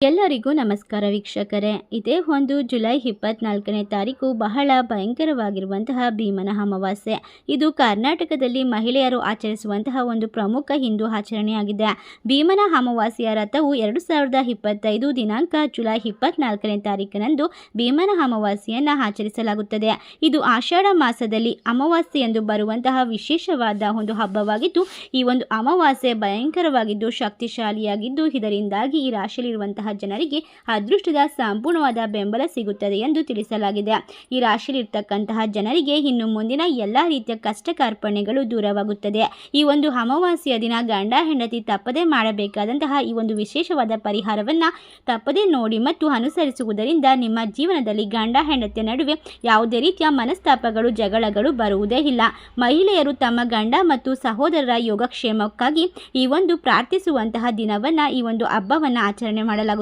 ಎಲ್ಲರಿಗೂ ನಮಸ್ಕಾರ ವೀಕ್ಷಕರೇ. ಇದೇ ಒಂದು ಜುಲೈ ಇಪ್ಪತ್ನಾಲ್ಕನೇ ತಾರೀಕು ಬಹಳ ಭಯಂಕರವಾಗಿರುವಂತಹ ಭೀಮನ ಅಮಾವಾಸ್ಯೆ. ಇದು ಕರ್ನಾಟಕದಲ್ಲಿ ಮಹಿಳೆಯರು ಆಚರಿಸುವಂತಹ ಒಂದು ಪ್ರಮುಖ ಹಿಂದೂ ಆಚರಣೆಯಾಗಿದೆ. ಭೀಮನ ಅಮಾವಾಸ್ಯೆಯ ರಥವು ಎರಡು ಸಾವಿರದ ಇಪ್ಪತ್ತೈದು ದಿನಾಂಕ ಜುಲೈ ಇಪ್ಪತ್ನಾಲ್ಕನೇ ತಾರೀಕಿನಂದು ಭೀಮನ ಅಮಾವಾಸ್ಯೆಯನ್ನು ಆಚರಿಸಲಾಗುತ್ತದೆ. ಇದು ಆಷಾಢ ಮಾಸದಲ್ಲಿ ಅಮಾವಾಸ್ಯೆ ಎಂದು ಬರುವಂತಹ ವಿಶೇಷವಾದ ಒಂದು ಹಬ್ಬವಾಗಿದ್ದು, ಈ ಒಂದು ಅಮಾವಾಸ್ಯೆ ಭಯಂಕರವಾಗಿದ್ದು, ಶಕ್ತಿಶಾಲಿಯಾಗಿದ್ದು, ಇದರಿಂದಾಗಿ ಈ ರಾಶಿಯಲ್ಲಿರುವಂತಹ ಜನರಿಗೆ ಅದೃಷ್ಟದ ಸಂಪೂರ್ಣವಾದ ಬೆಂಬಲ ಸಿಗುತ್ತದೆ ಎಂದು ತಿಳಿಸಲಾಗಿದೆ. ಈ ರಾಶಿಯಲ್ಲಿರ್ತಕ್ಕಂತಹ ಜನರಿಗೆ ಇನ್ನು ಮುಂದಿನ ಎಲ್ಲ ರೀತಿಯ ಕಷ್ಟ ಕಾರ್ಪಣ್ಯಗಳು ದೂರವಾಗುತ್ತದೆ. ಈ ಒಂದು ಅಮಾವಾಸ್ಯೆಯ ದಿನ ಗಂಡ ಹೆಂಡತಿ ತಪ್ಪದೇ ಮಾಡಬೇಕಾದಂತಹ ಈ ಒಂದು ವಿಶೇಷವಾದ ಪರಿಹಾರವನ್ನು ತಪ್ಪದೇ ನೋಡಿ ಮತ್ತು ಅನುಸರಿಸುವುದರಿಂದ ನಿಮ್ಮ ಜೀವನದಲ್ಲಿ ಗಂಡ ಹೆಂಡತಿಯ ನಡುವೆ ಯಾವುದೇ ರೀತಿಯ ಮನಸ್ತಾಪಗಳು, ಜಗಳಗಳು ಬರುವುದೇ ಇಲ್ಲ. ಮಹಿಳೆಯರು ತಮ್ಮ ಗಂಡ ಮತ್ತು ಸಹೋದರರ ಯೋಗಕ್ಷೇಮಕ್ಕಾಗಿ ಈ ಒಂದು ಪ್ರಾರ್ಥಿಸುವಂತಹ ದಿನವನ್ನ, ಈ ಒಂದು ಹಬ್ಬವನ್ನು ಆಚರಣೆ ಮಾಡಲಾಗುತ್ತದೆ.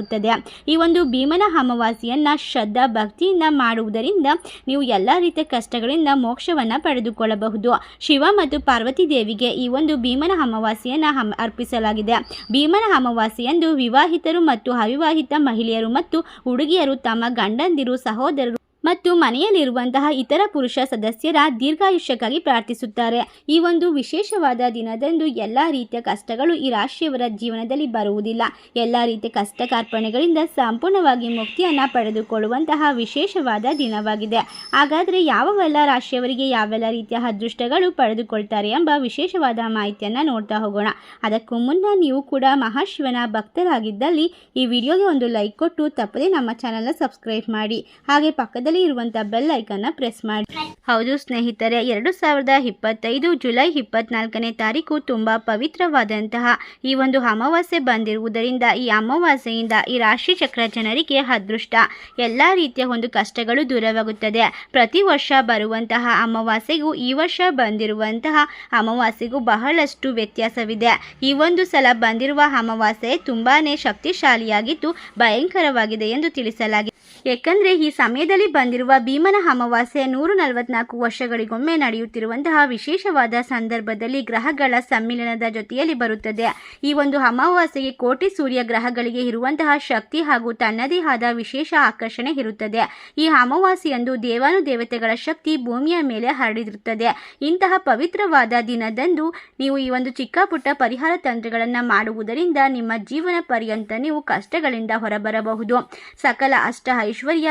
ಈ ಒಂದು ಭೀಮನ ಅಮಾವಾಸ್ಯೆಯನ್ನು ಶ್ರದ್ಧಾ ಭಕ್ತಿಯಿಂದ ಮಾಡುವುದರಿಂದ ನೀವು ಎಲ್ಲ ರೀತಿಯ ಕಷ್ಟಗಳಿಂದ ಮೋಕ್ಷವನ್ನು ಪಡೆದುಕೊಳ್ಳಬಹುದು. ಶಿವ ಮತ್ತು ಪಾರ್ವತಿ ದೇವಿಗೆ ಈ ಒಂದು ಭೀಮನ ಅಮಾವಾಸ್ಯೆಯನ್ನು ಅರ್ಪಿಸಲಾಗಿದೆ. ಭೀಮನ ಅಮಾವಾಸ್ಯೆಯಂದು ವಿವಾಹಿತರು ಮತ್ತು ಅವಿವಾಹಿತ ಮಹಿಳೆಯರು ಮತ್ತು ಹುಡುಗಿಯರು ತಮ್ಮ ಗಂಡಂದಿರು, ಸಹೋದರರು ಮತ್ತು ಮನೆಯಲ್ಲಿರುವಂತಹ ಇತರ ಪುರುಷ ಸದಸ್ಯರ ದೀರ್ಘಾಯುಷ್ಯಕ್ಕಾಗಿ ಪ್ರಾರ್ಥಿಸುತ್ತಾರೆ. ಈ ಒಂದು ವಿಶೇಷವಾದ ದಿನದಂದು ಎಲ್ಲ ರೀತಿಯ ಕಷ್ಟಗಳು ಈ ರಾಶಿಯವರ ಜೀವನದಲ್ಲಿ ಬರುವುದಿಲ್ಲ. ಎಲ್ಲ ರೀತಿಯ ಕಷ್ಟ ಕಾರ್ಪಣೆಗಳಿಂದ ಸಂಪೂರ್ಣವಾಗಿ ಮುಕ್ತಿಯನ್ನು ಪಡೆದುಕೊಳ್ಳುವಂತಹ ವಿಶೇಷವಾದ ದಿನವಾಗಿದೆ. ಹಾಗಾದರೆ ಯಾವೆಲ್ಲ ರಾಶಿಯವರಿಗೆ ಯಾವೆಲ್ಲ ರೀತಿಯ ಅದೃಷ್ಟಗಳು ಪಡೆದುಕೊಳ್ತಾರೆ ಎಂಬ ವಿಶೇಷವಾದ ಮಾಹಿತಿಯನ್ನು ನೋಡ್ತಾ ಹೋಗೋಣ. ಅದಕ್ಕೂ ಮುನ್ನ ನೀವು ಕೂಡ ಮಹಾಶಿವನ ಭಕ್ತರಾಗಿದ್ದಲ್ಲಿ ಈ ವಿಡಿಯೋಗೆ ಒಂದು ಲೈಕ್ ಕೊಟ್ಟು ತಪ್ಪದೇ ನಮ್ಮ ಚಾನಲ್ನ ಸಬ್ಸ್ಕ್ರೈಬ್ ಮಾಡಿ. ಹಾಗೆ ಪಕ್ಕದಲ್ಲಿ ಇರುವಂಥ ಬೆಲ್ ಐಕನ್ನ ಪ್ರೆಸ್ ಮಾಡಿ. ಹೌದು ಸ್ನೇಹಿತರೆ, ಎರಡು ಸಾವಿರದ ಇಪ್ಪತ್ತೈದು ಜುಲೈ ಇಪ್ಪತ್ನಾಲ್ಕನೇ ತಾರೀಕು ತುಂಬಾ ಪವಿತ್ರವಾದಂತಹ ಈ ಒಂದು ಅಮಾವಾಸ್ಯೆ ಬಂದಿರುವುದರಿಂದ ಈ ಅಮಾವಾಸ್ಯೆಯಿಂದ ಈ ರಾಶಿ ಚಕ್ರ ಜನರಿಗೆ ಅದೃಷ್ಟ. ಎಲ್ಲ ರೀತಿಯ ಒಂದು ಕಷ್ಟಗಳು ದೂರವಾಗುತ್ತದೆ. ಪ್ರತಿ ವರ್ಷ ಬರುವಂತಹ ಅಮಾವಾಸ್ಯೆಗೂ ಈ ವರ್ಷ ಬಂದಿರುವಂತಹ ಅಮಾವಾಸ್ಯೆಗೂ ಬಹಳಷ್ಟು ವ್ಯತ್ಯಾಸವಿದೆ. ಈ ಒಂದು ಸಲ ಬಂದಿರುವ ಅಮಾವಾಸ್ಯೆ ತುಂಬಾನೇ ಶಕ್ತಿಶಾಲಿಯಾಗಿದ್ದು ಭಯಂಕರವಾಗಿದೆ ಎಂದು ತಿಳಿಸಲಾಗಿದೆ. ಏಕೆಂದರೆ ಈ ಸಮಯದಲ್ಲಿ ಬಂದಿರುವ ಭೀಮನ ಅಮಾವಾಸ್ಯೆ ನೂರು ನಲವತ್ನಾಲ್ಕು ವರ್ಷಗಳಿಗೊಮ್ಮೆ ನಡೆಯುತ್ತಿರುವಂತಹ ವಿಶೇಷವಾದ ಸಂದರ್ಭದಲ್ಲಿ ಗ್ರಹಗಳ ಸಮ್ಮಿಲನದ ಜೊತೆಯಲ್ಲಿ ಬರುತ್ತದೆ. ಈ ಒಂದು ಅಮಾವಾಸ್ಯೆಗೆ ಕೋಟಿ ಸೂರ್ಯ ಗ್ರಹಗಳಿಗೆ ಇರುವಂತಹ ಶಕ್ತಿ ಹಾಗೂ ತನ್ನದೇ ಆದ ವಿಶೇಷ ಆಕರ್ಷಣೆ ಇರುತ್ತದೆ. ಈ ಅಮಾವಾಸ್ಯೆಯಂದು ದೇವಾನುದೇವತೆಗಳ ಶಕ್ತಿ ಭೂಮಿಯ ಮೇಲೆ ಹರಡಿರುತ್ತದೆ. ಇಂತಹ ಪವಿತ್ರವಾದ ದಿನದಂದು ನೀವು ಈ ಒಂದು ಚಿಕ್ಕ ಪುಟ್ಟ ಪರಿಹಾರ ತಂತ್ರಗಳನ್ನು ಮಾಡುವುದರಿಂದ ನಿಮ್ಮ ಜೀವನ ಪರ್ಯಂತ ನೀವು ಕಷ್ಟಗಳಿಂದ ಹೊರಬರಬಹುದು. ಸಕಲ ಅಷ್ಟ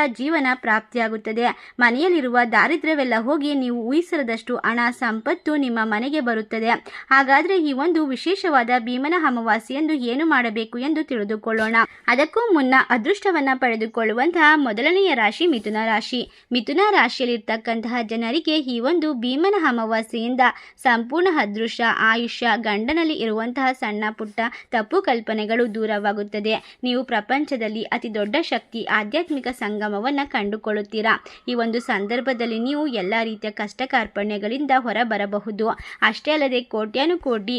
ಜೀವನ ಪ್ರಾಪ್ತಿಯಾಗುತ್ತದೆ. ಮನೆಯಲ್ಲಿರುವ ದಾರಿದ್ರ್ಯವೆಲ್ಲ ಹೋಗಿ ನೀವು ಊಹಿಸಿರದಷ್ಟು ಹಣ, ಸಂಪತ್ತು ನಿಮ್ಮ ಮನೆಗೆ ಬರುತ್ತದೆ. ಹಾಗಾದ್ರೆ ಈ ಒಂದು ವಿಶೇಷವಾದ ಭೀಮನ ಅಮಾವಾಸ್ಯೆಯಂದು ಏನು ಮಾಡಬೇಕು ಎಂದು ತಿಳಿದುಕೊಳ್ಳೋಣ. ಅದಕ್ಕೂ ಮುನ್ನ ಅದೃಷ್ಟವನ್ನ ಪಡೆದುಕೊಳ್ಳುವಂತಹ ಮೊದಲನೆಯ ರಾಶಿ ಮಿಥುನ ರಾಶಿ. ಮಿಥುನ ರಾಶಿಯಲ್ಲಿರ್ತಕ್ಕಂತಹ ಜನರಿಗೆ ಈ ಒಂದು ಭೀಮನ ಅಮಾವಾಸ್ಯೆಯಿಂದ ಸಂಪೂರ್ಣ ಅದೃಶ್ಯ ಆಯುಷ್ಯ, ಗಂಡನಲ್ಲಿ ಇರುವಂತಹ ಸಣ್ಣ ಪುಟ್ಟ ತಪ್ಪು ಕಲ್ಪನೆಗಳು ದೂರವಾಗುತ್ತದೆ. ನೀವು ಪ್ರಪಂಚದಲ್ಲಿ ಅತಿ ದೊಡ್ಡ ಶಕ್ತಿ, ಆಧ್ಯಾತ್ಮಿಕ ಸಂಗಮವನ್ನು ಕಂಡುಕೊಳ್ಳುತ್ತೀರಾ? ಈ ಒಂದು ಸಂದರ್ಭದಲ್ಲಿ ನೀವು ಎಲ್ಲ ರೀತಿಯ ಕಷ್ಟ ಕಾರ್ಪಣ್ಯಗಳಿಂದ ಹೊರಬರಬಹುದು. ಅಷ್ಟೇ ಅಲ್ಲದೆ ಕೋಟ್ಯಾನು ಕೋಟಿ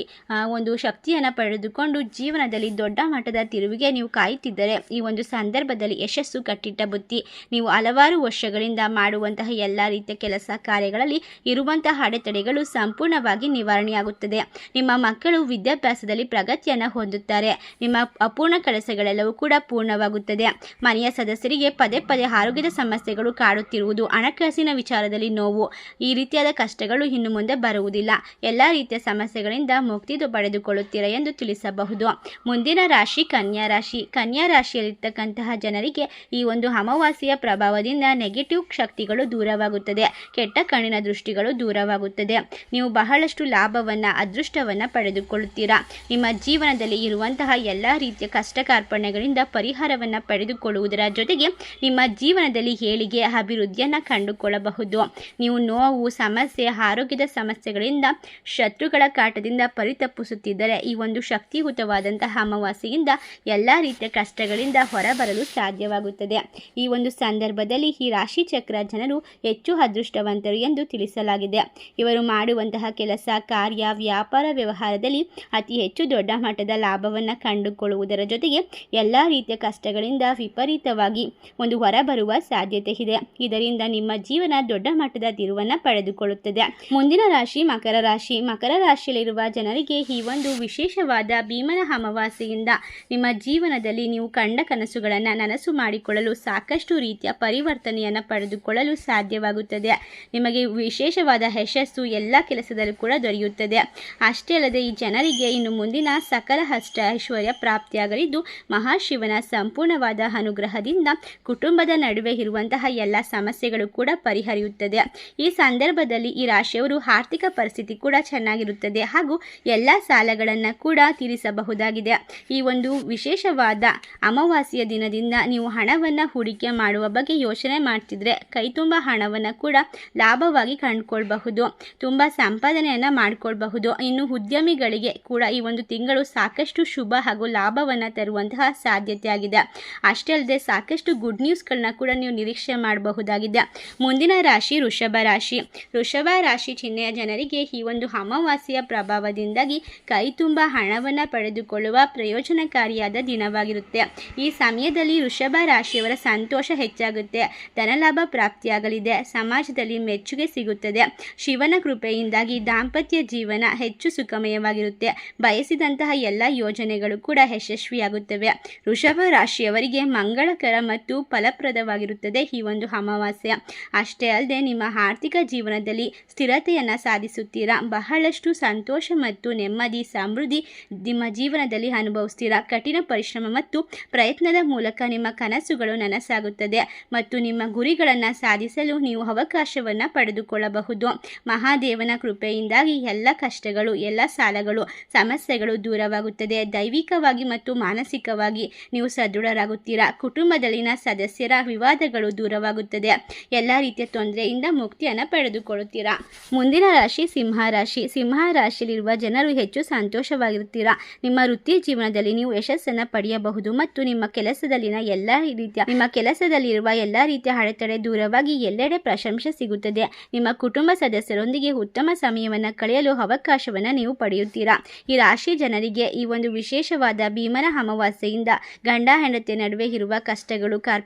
ಒಂದು ಶಕ್ತಿಯನ್ನು ಪಡೆದುಕೊಂಡು ಜೀವನದಲ್ಲಿ ದೊಡ್ಡ ಮಟ್ಟದ ತಿರುವಿಗೆ ನೀವು ಕಾಯುತ್ತಿದ್ದರೆ ಈ ಒಂದು ಸಂದರ್ಭದಲ್ಲಿ ಯಶಸ್ಸು ಕಟ್ಟಿಟ್ಟ ಬುತ್ತಿ ನೀವು ಹಲವಾರು ವರ್ಷಗಳಿಂದ ಮಾಡುವಂತಹ ಎಲ್ಲ ರೀತಿಯ ಕೆಲಸ ಕಾರ್ಯಗಳಲ್ಲಿ ಇರುವಂತಹ ಅಡೆತಡೆಗಳು ಸಂಪೂರ್ಣವಾಗಿ ನಿವಾರಣೆಯಾಗುತ್ತದೆ. ನಿಮ್ಮ ಮಕ್ಕಳು ವಿದ್ಯಾಭ್ಯಾಸದಲ್ಲಿ ಪ್ರಗತಿಯನ್ನು ಹೊಂದುತ್ತಾರೆ. ನಿಮ್ಮ ಅಪೂರ್ಣ ಕೆಲಸಗಳೆಲ್ಲವೂ ಕೂಡ ಪೂರ್ಣವಾಗುತ್ತದೆ. ಮನೆಯ ಸದಸ್ಯರಿಗೆ ಪದೇ ಪದೇ ಆರೋಗ್ಯದ ಸಮಸ್ಯೆಗಳು ಕಾಡುತ್ತಿರುವುದು ಹಣಕಾಸಿನ ವಿಚಾರದಲ್ಲಿ ನೋವು. ಈ ರೀತಿಯಾದ ಕಷ್ಟಗಳು ಇನ್ನು ಮುಂದೆ ಬರುವುದಿಲ್ಲ. ಎಲ್ಲ ರೀತಿಯ ಸಮಸ್ಯೆಗಳಿಂದ ಮುಕ್ತಿ ಪಡೆದುಕೊಳ್ಳುತ್ತೀರಾ ಎಂದು ತಿಳಿಸಬಹುದು. ಮುಂದಿನ ರಾಶಿ ಕನ್ಯಾ ರಾಶಿ. ಕನ್ಯಾ ರಾಶಿಯಲ್ಲಿರ್ತಕ್ಕಂತಹ ಜನರಿಗೆ ಈ ಒಂದು ಅಮಾವಾಸ್ಯೆಯ ಪ್ರಭಾವದಿಂದ ನೆಗೆಟಿವ್ ಶಕ್ತಿಗಳು ದೂರವಾಗುತ್ತದೆ. ಕೆಟ್ಟ ಕಣ್ಣಿನ ದೃಷ್ಟಿಗಳು ದೂರವಾಗುತ್ತದೆ. ನೀವು ಬಹಳಷ್ಟು ಲಾಭವನ್ನು, ಅದೃಷ್ಟವನ್ನು ಪಡೆದುಕೊಳ್ಳುತ್ತೀರಾ. ನಿಮ್ಮ ಜೀವನದಲ್ಲಿ ಇರುವಂತಹ ಎಲ್ಲ ರೀತಿಯ ಕಷ್ಟ ಕಾರ್ಪಣ್ಯಗಳಿಂದ ಪರಿಹಾರವನ್ನು ಪಡೆದುಕೊಳ್ಳುವುದರ ಜೊತೆಗೆ ನಿಮ್ಮ ಜೀವನದಲ್ಲಿ ಏಳಿಗೆ ಅಭಿವೃದ್ಧಿಯನ್ನು ಕಂಡುಕೊಳ್ಳಬಹುದು. ನೀವು ನೋವು, ಸಮಸ್ಯೆ, ಆರೋಗ್ಯದ ಸಮಸ್ಯೆಗಳಿಂದ ಶತ್ರುಗಳ ಕಾಟದಿಂದ ಪರಿತಪ್ಪಿಸುತ್ತಿದ್ದರೆ ಈ ಒಂದು ಶಕ್ತಿಯುತವಾದಂತಹ ಅಮಾವಾಸ್ಯೆಯಿಂದ ಎಲ್ಲ ರೀತಿಯ ಕಷ್ಟಗಳಿಂದ ಹೊರಬರಲು ಸಾಧ್ಯವಾಗುತ್ತದೆ. ಈ ಒಂದು ಸಂದರ್ಭದಲ್ಲಿ ಈ ರಾಶಿ ಚಕ್ರ ಜನರು ಹೆಚ್ಚು ಅದೃಷ್ಟವಂತರು ಎಂದು ತಿಳಿಸಲಾಗಿದೆ. ಇವರು ಮಾಡುವಂತಹ ಕೆಲಸ, ಕಾರ್ಯ, ವ್ಯಾಪಾರ ವ್ಯವಹಾರದಲ್ಲಿ ಅತಿ ಹೆಚ್ಚು ದೊಡ್ಡ ಮಟ್ಟದ ಲಾಭವನ್ನು ಕಂಡುಕೊಳ್ಳುವುದರ ಜೊತೆಗೆ ಎಲ್ಲ ರೀತಿಯ ಕಷ್ಟಗಳಿಂದ ವಿಪರೀತವಾಗಿ ಒಂದು ಹೊರ ಬರುವ ಸಾಧ್ಯತೆ ಇದೆ. ಇದರಿಂದ ನಿಮ್ಮ ಜೀವನ ದೊಡ್ಡ ಮಟ್ಟದ ತಿರುವನ್ನು ಪಡೆದುಕೊಳ್ಳುತ್ತದೆ. ಮುಂದಿನ ರಾಶಿ ಮಕರ ರಾಶಿ. ಮಕರ ರಾಶಿಯಲ್ಲಿರುವ ಜನರಿಗೆ ಈ ಒಂದು ವಿಶೇಷವಾದ ಭೀಮನ ಅಮಾವಾಸ್ಯೆಯಿಂದ ನಿಮ್ಮ ಜೀವನದಲ್ಲಿ ನೀವು ಕಂಡ ಕನಸುಗಳನ್ನು ನನಸು ಮಾಡಿಕೊಳ್ಳಲು ಸಾಕಷ್ಟು ರೀತಿಯ ಪರಿವರ್ತನೆಯನ್ನು ಪಡೆದುಕೊಳ್ಳಲು ಸಾಧ್ಯವಾಗುತ್ತದೆ. ನಿಮಗೆ ವಿಶೇಷವಾದ ಯಶಸ್ಸು ಎಲ್ಲ ಕೆಲಸದಲ್ಲೂ ಕೂಡ ದೊರೆಯುತ್ತದೆ. ಅಷ್ಟೇ ಅಲ್ಲದೆ ಈ ಜನರಿಗೆ ಇನ್ನು ಮುಂದಿನ ಸಕಲ ಅಷ್ಟ ಐಶ್ವರ್ಯ ಪ್ರಾಪ್ತಿಯಾಗಲಿದ್ದು ಮಹಾಶಿವನ ಸಂಪೂರ್ಣವಾದ ಅನುಗ್ರಹದಿಂದ ಕುಟುಂಬದ ನಡುವೆ ಇರುವಂತಹ ಎಲ್ಲ ಸಮಸ್ಯೆಗಳು ಕೂಡ ಪರಿಹರಿಯುತ್ತದೆ. ಈ ಸಂದರ್ಭದಲ್ಲಿ ಈ ರಾಶಿಯವರು ಆರ್ಥಿಕ ಪರಿಸ್ಥಿತಿ ಕೂಡ ಚೆನ್ನಾಗಿರುತ್ತದೆ ಹಾಗೂ ಎಲ್ಲ ಸಾಲಗಳನ್ನು ಕೂಡ ತೀರಿಸಬಹುದಾಗಿದೆ. ಈ ಒಂದು ವಿಶೇಷವಾದ ಅಮಾವಾಸ್ಯೆಯ ದಿನದಿಂದ ನೀವು ಹಣವನ್ನು ಹೂಡಿಕೆ ಮಾಡುವ ಬಗ್ಗೆ ಯೋಚನೆ ಮಾಡ್ತಿದ್ರೆ ಕೈತುಂಬ ಹಣವನ್ನು ಕೂಡ ಲಾಭವಾಗಿ ಕಂಡುಕೊಳ್ಬಹುದು. ತುಂಬ ಸಂಪಾದನೆಯನ್ನು ಮಾಡಿಕೊಳ್ಬಹುದು. ಇನ್ನು ಉದ್ಯಮಿಗಳಿಗೆ ಕೂಡ ಈ ಒಂದು ತಿಂಗಳು ಸಾಕಷ್ಟು ಶುಭ ಹಾಗೂ ಲಾಭವನ್ನು ತರುವಂತಹ ಸಾಧ್ಯತೆ ಆಗಿದೆ. ಅಷ್ಟೇ ಅಲ್ಲದೆ ಸಾಕಷ್ಟು ಗುಡ್ ನ್ಯೂಸ್ಗಳನ್ನ ಕೂಡ ನೀವು ನಿರೀಕ್ಷೆ ಮಾಡಬಹುದಾಗಿದೆ. ಮುಂದಿನ ರಾಶಿ ವೃಷಭ ರಾಶಿ. ವೃಷಭ ರಾಶಿ ಚಿಹ್ನೆಯ ಜನರಿಗೆ ಈ ಒಂದು ಅಮಾವಾಸ್ಯೆಯ ಪ್ರಭಾವದಿಂದಾಗಿ ಕೈ ತುಂಬ ಹಣವನ್ನು ಪಡೆದುಕೊಳ್ಳುವ ಪ್ರಯೋಜನಕಾರಿಯಾದ ದಿನವಾಗಿರುತ್ತೆ. ಈ ಸಮಯದಲ್ಲಿ ವೃಷಭ ರಾಶಿಯವರ ಸಂತೋಷ ಹೆಚ್ಚಾಗುತ್ತೆ. ಧನಲಾಭ ಪ್ರಾಪ್ತಿಯಾಗಲಿದೆ. ಸಮಾಜದಲ್ಲಿ ಮೆಚ್ಚುಗೆ ಸಿಗುತ್ತದೆ. ಶಿವನ ಕೃಪೆಯಿಂದಾಗಿ ದಾಂಪತ್ಯ ಜೀವನ ಹೆಚ್ಚು ಸುಖಮಯವಾಗಿರುತ್ತೆ ಬಯಸಿದಂತಹ ಎಲ್ಲ ಯೋಜನೆಗಳು ಕೂಡ ಯಶಸ್ವಿಯಾಗುತ್ತವೆ. ವೃಷಭ ರಾಶಿಯವರಿಗೆ ಮಂಗಳಕರ ಮತ್ತು ಫಲಪ್ರದವಾಗಿರುತ್ತದೆ. ಈ ಒಂದು ಅಮಾವಾಸ್ಯ ಅಷ್ಟೇ ಅಲ್ಲದೆ ನಿಮ್ಮ ಆರ್ಥಿಕ ಜೀವನದಲ್ಲಿ ಸ್ಥಿರತೆಯನ್ನು ಸಾಧಿಸುತ್ತೀರಾ? ಬಹಳಷ್ಟು ಸಂತೋಷ ಮತ್ತು ನೆಮ್ಮದಿ, ಸಮೃದ್ಧಿ ನಿಮ್ಮ ಜೀವನದಲ್ಲಿ ಅನುಭವಿಸ್ತೀರಾ? ಕಠಿಣ ಪರಿಶ್ರಮ ಮತ್ತು ಪ್ರಯತ್ನದ ಮೂಲಕ ನಿಮ್ಮ ಕನಸುಗಳು ನನಸಾಗುತ್ತದೆ ಮತ್ತು ನಿಮ್ಮ ಗುರಿಗಳನ್ನು ಸಾಧಿಸಲು ನೀವು ಅವಕಾಶವನ್ನು ಪಡೆದುಕೊಳ್ಳಬಹುದು. ಮಹಾದೇವನ ಕೃಪೆಯಿಂದಾಗಿ ಎಲ್ಲ ಕಷ್ಟಗಳು, ಎಲ್ಲ ಸಾಲಗಳು, ಸಮಸ್ಯೆಗಳು ದೂರವಾಗುತ್ತದೆ. ದೈವಿಕವಾಗಿ ಮತ್ತು ಮಾನಸಿಕವಾಗಿ ನೀವು ಸದೃಢರಾಗುತ್ತೀರಾ? ಕುಟುಂಬದಲ್ಲಿನ ಸದಸ್ಯರ ವಿವಾದಗಳು ದೂರವಾಗುತ್ತದೆ. ಎಲ್ಲ ರೀತಿಯ ತೊಂದರೆಯಿಂದ ಮುಕ್ತಿಯನ್ನು ಪಡೆದುಕೊಳ್ಳುತ್ತೀರಾ? ಮುಂದಿನ ರಾಶಿ ಸಿಂಹ ರಾಶಿ. ಸಿಂಹ ರಾಶಿಯಲ್ಲಿರುವ ಜನರು ಹೆಚ್ಚು ಸಂತೋಷವಾಗಿರುತ್ತೀರಾ? ನಿಮ್ಮ ವೃತ್ತಿ ಜೀವನದಲ್ಲಿ ನೀವು ಯಶಸ್ಸನ್ನು ಪಡೆಯಬಹುದು ಮತ್ತು ನಿಮ್ಮ ಕೆಲಸದಲ್ಲಿನ ಎಲ್ಲ ರೀತಿಯ, ನಿಮ್ಮ ಕೆಲಸದಲ್ಲಿರುವ ಎಲ್ಲ ರೀತಿಯ ಅಡೆತಡೆ ದೂರವಾಗಿ ಎಲ್ಲೆಡೆ ಪ್ರಶಂಸೆ ಸಿಗುತ್ತದೆ. ನಿಮ್ಮ ಕುಟುಂಬ ಸದಸ್ಯರೊಂದಿಗೆ ಉತ್ತಮ ಸಮಯವನ್ನು ಕಳೆಯಲು ಅವಕಾಶವನ್ನು ನೀವು ಪಡೆಯುತ್ತೀರಾ? ಈ ರಾಶಿ ಜನರಿಗೆ ಈ ಒಂದು ವಿಶೇಷವಾದ ಭೀಮನ ಅಮಾವಾಸ್ಯೆಯಿಂದ ಗಂಡ ಹೆಂಡತಿಯ ನಡುವೆ ಇರುವ ಕಷ್ಟಗಳು ಕಾರ್ಪಣ್ಯಗಳು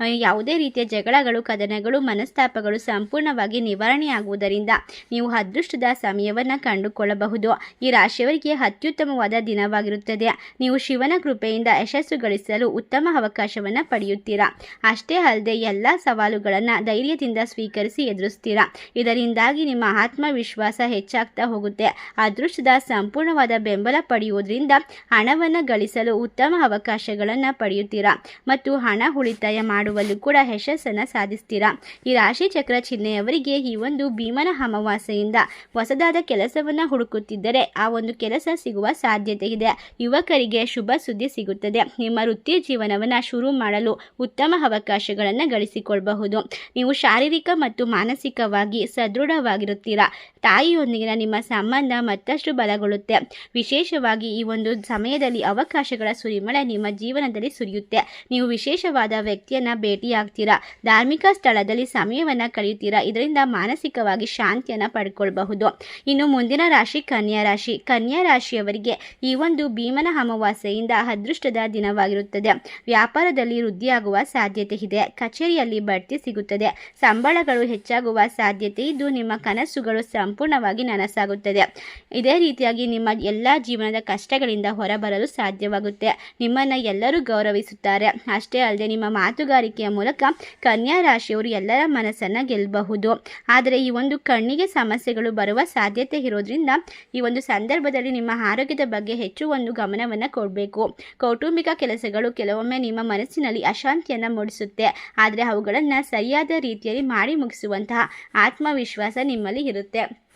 ಆ, ಯಾವುದೇ ರೀತಿಯ ಜಗಳಗಳು ಕದನಗಳು ಮನಸ್ತಾಪಗಳು ಸಂಪೂರ್ಣವಾಗಿ ನಿವಾರಣೆಯಾಗುವುದರಿಂದ ನೀವು ಅದೃಷ್ಟದ ಸಮಯವನ್ನು ಕಂಡುಕೊಳ್ಳಬಹುದು. ಈ ರಾಶಿಯವರಿಗೆ ಅತ್ಯುತ್ತಮವಾದ ದಿನವಾಗಿರುತ್ತದೆ. ನೀವು ಶಿವನ ಕೃಪೆಯಿಂದ ಯಶಸ್ಸು ಗಳಿಸಲು ಉತ್ತಮ ಅವಕಾಶವನ್ನು ಪಡೆಯುತ್ತೀರಾ? ಅಷ್ಟೇ ಅಲ್ಲದೆ ಎಲ್ಲ ಸವಾಲುಗಳನ್ನು ಧೈರ್ಯದಿಂದ ಸ್ವೀಕರಿಸಿ ಎದುರಿಸ್ತೀರಾ? ಇದರಿಂದಾಗಿ ನಿಮ್ಮ ಆತ್ಮವಿಶ್ವಾಸ ಹೆಚ್ಚಾಗ್ತಾ ಹೋಗುತ್ತೆ. ಅದೃಷ್ಟದ ಸಂಪೂರ್ಣವಾದ ಬೆಂಬಲ ಪಡೆಯುವುದರಿಂದ ಹಣವನ್ನು ಗಳಿಸಲು ಉತ್ತಮ ಅವಕಾಶಗಳನ್ನು ಪಡೆಯುತ್ತೀರಾ? ಮತ್ತು ಹಣ ಉಳಿತಾಯ ಮಾಡುವಲ್ಲೂ ಕೂಡ ಯಶಸ್ಸನ್ನು ಸಾಧಿಸ್ತೀರಾ? ಈ ರಾಶಿ ಚಕ್ರ ಚಿಹ್ನೆಯವರಿಗೆ ಈ ಒಂದು ಭೀಮನ ಅಮಾವಾಸ್ಯೆಯಿಂದ ಹೊಸದಾದ ಕೆಲಸವನ್ನು ಹುಡುಕುತ್ತಿದ್ದರೆ ಆ ಒಂದು ಕೆಲಸ ಸಿಗುವ ಸಾಧ್ಯತೆ ಇದೆ. ಯುವಕರಿಗೆ ಶುಭ ಸುದ್ದಿ ಸಿಗುತ್ತದೆ. ನಿಮ್ಮ ವೃತ್ತಿ ಜೀವನವನ್ನು ಶುರು ಮಾಡಲು ಉತ್ತಮ ಅವಕಾಶಗಳನ್ನು ಗಳಿಸಿಕೊಳ್ಳಬಹುದು ನೀವು ಶಾರೀರಿಕ ಮತ್ತು ಮಾನಸಿಕವಾಗಿ ಸದೃಢವಾಗಿರುತ್ತೀರಾ? ತಾಯಿಯೊಂದಿಗಿನ ನಿಮ್ಮ ಸಂಬಂಧ ಮತ್ತಷ್ಟು ಬಲಗೊಳ್ಳುತ್ತೆ. ವಿಶೇಷವಾಗಿ ಈ ಒಂದು ಸಮಯದಲ್ಲಿ ಅವಕಾಶಗಳ ಸುರಿಮಳೆ ನಿಮ್ಮ ಜೀವನದಲ್ಲಿ ಸುರಿಯುತ್ತೆ. ನೀವು ವಿಶೇಷವಾದ ವ್ಯಕ್ತಿಯನ್ನು ಭೇಟಿಯಾಗ್ತೀರಾ? ಧಾರ್ಮಿಕ ಸ್ಥಳದಲ್ಲಿ ಸಮಯವನ್ನ ಕಳೆಯುತ್ತೀರಾ ಇದರಿಂದ ಮಾನಸಿಕವಾಗಿ ಶಾಂತಿಯನ್ನ ಪಡ್ಕೊಳ್ಬಹುದು. ಇನ್ನು ಮುಂದಿನ ರಾಶಿ ಕನ್ಯಾ ರಾಶಿ. ಕನ್ಯಾ ರಾಶಿಯವರಿಗೆ ಈ ಒಂದು ಭೀಮನ ಅಮಾವಾಸ್ಯೆಯಿಂದ ಅದೃಷ್ಟದ ದಿನವಾಗಿರುತ್ತದೆ. ವ್ಯಾಪಾರದಲ್ಲಿ ವೃದ್ಧಿಯಾಗುವ ಸಾಧ್ಯತೆ ಇದೆ. ಕಚೇರಿಯಲ್ಲಿ ಬಡ್ತಿ ಸಿಗುತ್ತದೆ. ಸಂಬಳಗಳು ಹೆಚ್ಚಾಗುವ ಸಾಧ್ಯತೆ ಇದ್ದು ನಿಮ್ಮ ಕನಸುಗಳು ಸಂಪೂರ್ಣವಾಗಿ ನನಸಾಗುತ್ತದೆ. ಇದೇ ರೀತಿಯಾಗಿ ನಿಮ್ಮ ಎಲ್ಲ ಜೀವನದ ಕಷ್ಟಗಳಿಂದ ಹೊರಬರಲು ಸಾಧ್ಯವಾಗುತ್ತೆ. ನಿಮ್ಮನ್ನ ಎಲ್ಲರೂ ಗೌರವಿಸುತ್ತಾರೆ. ಅಷ್ಟೇ ಅಲ್ಲದೆ ನಿಮ್ಮ ಮಾತುಗಾರಿಕೆಯ ಮೂಲಕ ಕನ್ಯಾ ರಾಶಿಯವರು ಎಲ್ಲರ ಮನಸ್ಸನ್ನು ಗೆಲ್ಲಬಹುದು. ಆದರೆ ಈ ಒಂದು ಕಣ್ಣಿಗೆ ಸಮಸ್ಯೆಗಳು ಬರುವ ಸಾಧ್ಯತೆ ಇರೋದ್ರಿಂದ ಈ ಒಂದು ಸಂದರ್ಭದಲ್ಲಿ ನಿಮ್ಮ ಆರೋಗ್ಯದ ಬಗ್ಗೆ ಹೆಚ್ಚು ಒಂದು ಗಮನವನ್ನು ಕೊಡಬೇಕು. ಕೌಟುಂಬಿಕ ಕೆಲಸಗಳು ಕೆಲವೊಮ್ಮೆ ನಿಮ್ಮ ಮನಸ್ಸಿನಲ್ಲಿ ಅಶಾಂತಿಯನ್ನು ಮೂಡಿಸುತ್ತೆ. ಆದರೆ ಅವುಗಳನ್ನು ಸರಿಯಾದ ರೀತಿಯಲ್ಲಿ ಮಾಡಿ ಮುಗಿಸುವಂತಹ ಆತ್ಮವಿಶ್ವಾಸ ನಿಮ್ಮಲ್ಲಿ ಇರುತ್ತೆ.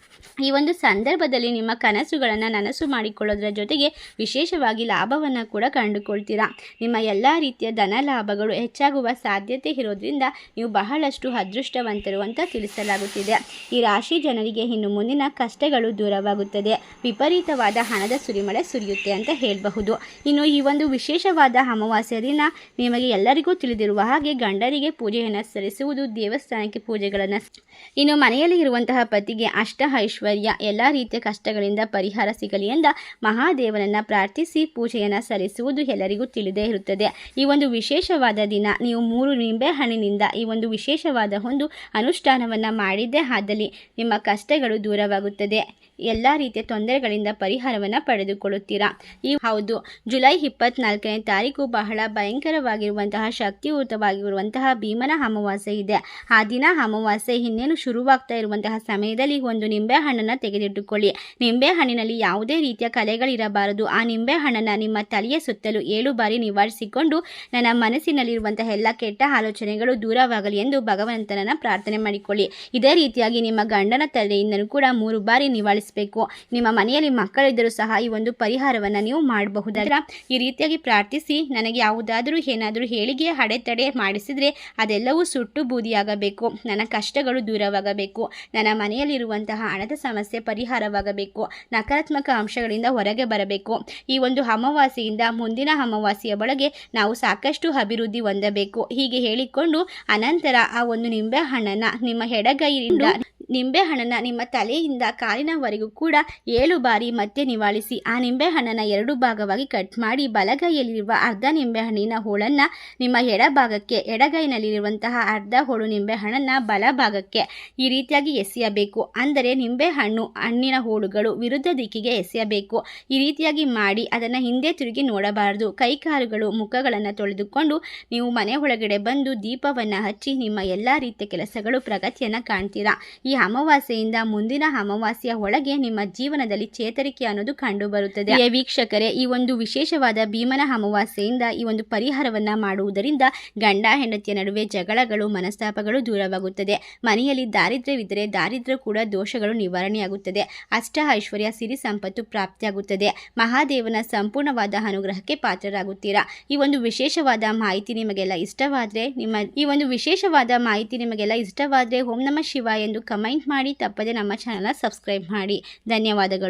ಈ ಒಂದು ಸಂದರ್ಭದಲ್ಲಿ ನಿಮ್ಮ ಕನಸುಗಳನ್ನು ನನಸು ಮಾಡಿಕೊಳ್ಳೋದ್ರ ಜೊತೆಗೆ ವಿಶೇಷವಾಗಿ ಲಾಭವನ್ನು ಕೂಡ ಕಂಡುಕೊಳ್ತೀರಾ? ನಿಮ್ಮ ಎಲ್ಲ ರೀತಿಯ ಧನ ಲಾಭಗಳು ಹೆಚ್ಚಾಗುವ ಸಾಧ್ಯತೆ ಇರೋದ್ರಿಂದ ನೀವು ಬಹಳಷ್ಟು ಅದೃಷ್ಟವಂತರು ಅಂತ ತಿಳಿಸಲಾಗುತ್ತಿದೆ. ಈ ರಾಶಿ ಜನರಿಗೆ ಇನ್ನು ಮುಂದಿನ ಕಷ್ಟಗಳು ದೂರವಾಗುತ್ತದೆ. ವಿಪರೀತವಾದ ಹಣದ ಸುರಿಮಳೆ ಸುರಿಯುತ್ತೆ ಅಂತ ಹೇಳಬಹುದು. ಇನ್ನು ಈ ಒಂದು ವಿಶೇಷವಾದ ಅಮಾವಾಸ್ಯ ದಿನ ನಿಮಗೆ ಎಲ್ಲರಿಗೂ ತಿಳಿದಿರುವ ಹಾಗೆ ಗಂಡರಿಗೆ ಪೂಜೆಯನ್ನು ಸಲ್ಲಿಸುವುದು, ದೇವಸ್ಥಾನಕ್ಕೆ ಪೂಜೆಗಳನ್ನು ಇನ್ನು ಮನೆಯಲ್ಲಿ ಇರುವಂತಹ ಪತಿಗೆ ಅಷ್ಟ ಎಲ್ಲ ರೀತಿಯ ಕಷ್ಟಗಳಿಂದ ಪರಿಹಾರ ಸಿಗಲಿ ಎಂದ ಮಹಾದೇವನನ್ನ ಪ್ರಾರ್ಥಿಸಿ ಪೂಜೆಯನ್ನು ಸಲ್ಲಿಸುವುದು ಎಲ್ಲರಿಗೂ ತಿಳಿದೇ ಇರುತ್ತದೆ. ಈ ಒಂದು ವಿಶೇಷವಾದ ದಿನ, ನೀವು ಮೂರು ನಿಂಬೆ ಹಣ್ಣಿನಿಂದ ಈ ಒಂದು ವಿಶೇಷವಾದ ಒಂದು ಅನುಷ್ಠಾನವನ್ನು ಮಾಡಿದ್ದೇ ಆದಲ್ಲಿ ನಿಮ್ಮ ಕಷ್ಟಗಳು ದೂರವಾಗುತ್ತದೆ. ಎಲ್ಲ ರೀತಿಯ ತೊಂದರೆಗಳಿಂದ ಪರಿಹಾರವನ್ನು ಪಡೆದುಕೊಳ್ಳುತ್ತೀರಾ? ಈ ಹೌದು. ಜುಲೈ ಇಪ್ಪತ್ನಾಲ್ಕನೇ ತಾರೀಕು ಬಹಳ ಭಯಂಕರವಾಗಿರುವಂತಹ ಶಕ್ತಿಯುತವಾಗಿರುವಂತಹ ಭೀಮನ ಅಮಾವಾಸ್ಯೆ ಇದೆ. ಆ ದಿನ ಅಮಾವಾಸ್ಯೆ ಇನ್ನೇನು ಶುರುವಾಗ್ತಾ ಇರುವಂತಹ ಸಮಯದಲ್ಲಿ ಒಂದು ನಿಂಬೆ ಹಣ್ಣನ್ನು ತೆಗೆದಿಟ್ಟುಕೊಳ್ಳಿ. ನಿಂಬೆ ಹಣ್ಣಿನಲ್ಲಿ ಯಾವುದೇ ರೀತಿಯ ಕಲೆಗಳಿರಬಾರದು. ಆ ನಿಂಬೆ ಹಣ್ಣನ್ನು ನಿಮ್ಮ ತಲೆಯ ಸುತ್ತಲೂ ಏಳು ಬಾರಿ ನಿವಾರಿಸಿಕೊಂಡು ನನ್ನ ಮನಸ್ಸಿನಲ್ಲಿರುವಂತಹ ಎಲ್ಲ ಕೆಟ್ಟ ಆಲೋಚನೆಗಳು ದೂರವಾಗಲಿ ಎಂದು ಭಗವಂತನನ್ನ ಪ್ರಾರ್ಥನೆ ಮಾಡಿಕೊಳ್ಳಿ. ಇದೇ ರೀತಿಯಾಗಿ ನಿಮ್ಮ ಗಂಡನ ತಲೆಯಿಂದಲೂ ಕೂಡ ಮೂರು ಬಾರಿ ನಿವಾಳಿಸಬೇಕು ನಿಮ್ಮ ಮನೆಯಲ್ಲಿ ಮಕ್ಕಳಿದ್ದರೂ ಸಹ ಈ ಒಂದು ಪರಿಹಾರವನ್ನು ನೀವು ಮಾಡಬಹುದಾದ್ರ ಈ ರೀತಿಯಾಗಿ ಪ್ರಾರ್ಥಿಸಿ. ನನಗೆ ಯಾವುದಾದರೂ ಏನಾದರೂ ಹೇಳಿಗೆ ಅಡೆತಡೆ ಮಾಡಿಸಿದರೆ ಅದೆಲ್ಲವೂ ಸುಟ್ಟು ಬೂದಿಯಾಗಬೇಕು. ನನ್ನ ಕಷ್ಟಗಳು ದೂರವಾಗಬೇಕು. ನನ್ನ ಮನೆಯಲ್ಲಿರುವಂತಹ ಹಣದ ಸಮಸ್ಯೆ ಪರಿಹಾರವಾಗಬೇಕು. ನಕಾರಾತ್ಮಕ ಅಂಶಗಳಿಂದ ಹೊರಗೆ ಬರಬೇಕು. ಈ ಒಂದು ಅಮಾವಾಸ್ಯೆಯಿಂದ ಮುಂದಿನ ಅಮಾವಾಸ್ಯೆಯ ಒಳಗೆ ನಾವು ಸಾಕಷ್ಟು ಅಭಿವೃದ್ಧಿ ಹೊಂದಬೇಕು. ಹೀಗೆ ಹೇಳಿಕೊಂಡು ಅನಂತರ ಆ ಒಂದು ನಿಂಬೆ ಹಣ್ಣನ್ನು ನಿಮ್ಮ ಎಡಗೈಯಿಂದ ನಿಂಬೆಹಣ್ಣನ್ನು ನಿಮ್ಮ ತಲೆಯಿಂದ ಕಾಲಿನವರೆಗೂ ಕೂಡ ಏಳು ಬಾರಿ ಮತ್ತೆ ನಿವಾಳಿಸಿ, ಆ ನಿಂಬೆಹಣ್ಣನ್ನು ಎರಡು ಭಾಗವಾಗಿ ಕಟ್ ಮಾಡಿ ಬಲಗೈಯಲ್ಲಿರುವ ಅರ್ಧ ನಿಂಬೆಹಣ್ಣಿನ ಹೋಳನ್ನು ನಿಮ್ಮ ಎಡಭಾಗಕ್ಕೆ, ಎಡಗೈನಲ್ಲಿರುವಂತಹ ಅರ್ಧ ಹೋಳು ನಿಂಬೆಹಣ್ಣನ್ನು ಬಲಭಾಗಕ್ಕೆ ಈ ರೀತಿಯಾಗಿ ಎಸೆಯಬೇಕು. ಅಂದರೆ ನಿಂಬೆಹಣ್ಣು ಹಣ್ಣಿನ ಹೋಳುಗಳು ವಿರುದ್ಧ ದಿಕ್ಕಿಗೆ ಎಸೆಯಬೇಕು. ಈ ರೀತಿಯಾಗಿ ಮಾಡಿ ಅದನ್ನು ಹಿಂದೆ ತಿರುಗಿ ನೋಡಬಾರದು. ಕೈಕಾಲುಗಳು, ಮುಖಗಳನ್ನು ತೊಳೆದುಕೊಂಡು ನೀವು ಮನೆ ಒಳಗಡೆ ಬಂದು ದೀಪವನ್ನು ಹಚ್ಚಿ ನಿಮ್ಮ ಎಲ್ಲ ರೀತಿಯ ಕೆಲಸಗಳು ಪ್ರಗತಿಯನ್ನು ಕಾಣ್ತೀರಾ? ಈ ಅಮಾವಾಸ್ಯೆಯಿಂದ ಮುಂದಿನ ಅಮಾವಾಸ್ಯ ಒಳಗೆ ನಿಮ್ಮ ಜೀವನದಲ್ಲಿ ಚೇತರಿಕೆ ಅನ್ನೋದು ಕಂಡು ಬರುತ್ತದೆ ವೀಕ್ಷಕರೇ ಈ ಒಂದು ವಿಶೇಷವಾದ ಭೀಮನ ಅಮಾವಾಸ್ಯೆಯಿಂದ ಈ ಒಂದು ಪರಿಹಾರವನ್ನ ಮಾಡುವುದರಿಂದ ಗಂಡ ಹೆಂಡತಿಯ ನಡುವೆ ಜಗಳಗಳು ಮನಸ್ತಾಪಗಳು ದೂರವಾಗುತ್ತದೆ. ಮನೆಯಲ್ಲಿ ದಾರಿದ್ರ್ಯವಿದ್ದರೆ ದಾರಿದ್ರ್ಯ ಕೂಡ ದೋಷಗಳು ನಿವಾರಣೆಯಾಗುತ್ತದೆ. ಅಷ್ಟ ಐಶ್ವರ್ಯ ಸಿರಿ ಸಂಪತ್ತು ಪ್ರಾಪ್ತಿಯಾಗುತ್ತದೆ. ಮಹಾದೇವನ ಸಂಪೂರ್ಣವಾದ ಅನುಗ್ರಹಕ್ಕೆ ಪಾತ್ರರಾಗುತ್ತೀರಾ? ಈ ಒಂದು ವಿಶೇಷವಾದ ಮಾಹಿತಿ ನಿಮಗೆಲ್ಲ ಇಷ್ಟವಾದರೆ ನಿಮ್ಮ ಈ ಒಂದು ವಿಶೇಷವಾದ ಮಾಹಿತಿ ನಿಮಗೆಲ್ಲ ಇಷ್ಟವಾದರೆ ಓಂ ನಮ ಶಿವ ಎಂದು ಕಮೆಂಟ್ ಮಾಡಿ ತಪ್ಪದೆ ನಮ್ಮ ಚಾನಲ್ನ ಸಬ್ಸ್ಕ್ರೈಬ್ ಮಾಡಿ. ಧನ್ಯವಾದಗಳು.